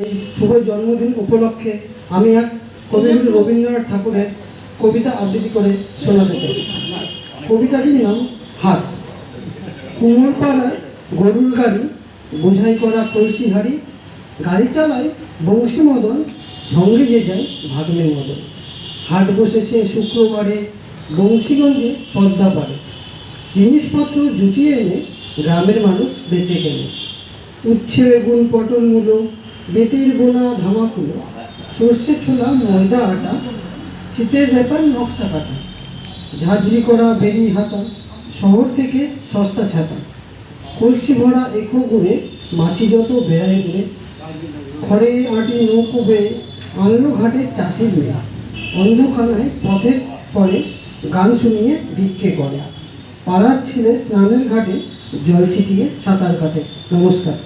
এই শুভ জন্মদিন উপলক্ষে আমি এক কবিগুরু রবীন্দ্রনাথ ঠাকুরের কবিতা আবৃত্তি করে শোনাতে চাই। কবিতাটির নাম হাট কুমোরপাড়ায় গরুর গাড়ি, বোঝাই করা কলসি হাড়ি, গাড়ি চালায় বংশী মদন, সঙ্গে যে যায় ভাগ্নে মদন। হাট বসেছে শুক্রবারে বংশীগঞ্জে পদ্মা পারে জিনিসপত্র জুটিয়ে এনে গ্রামের মানুষ বেঁচে কেনে। উচ্ছে, বেগুন, পটল, মূলো বেতের বোনা ধামাকুলো, সর্ষে ছোলা, ময়দা আটা, শীতের ব্যাপার নকশা কাটা, ঝাঁঝরি করা বেরি হাতা, শহর থেকে সস্তা ছাতা, কলসি ভরা এখো গুড়ে মাছি যত বেড়ায় ঘুরে খড়ে আটি নৌকো বেয়ে আনলো ঘাটে চাষের মেয়ে অন্ধখানায় পথের পরে গান শুনিয়ে ভিক্ষে করে, পাড়ার ছেলে স্নানের ঘাটে জল ছিটিয়ে সাঁতার কাটে। নমস্কার।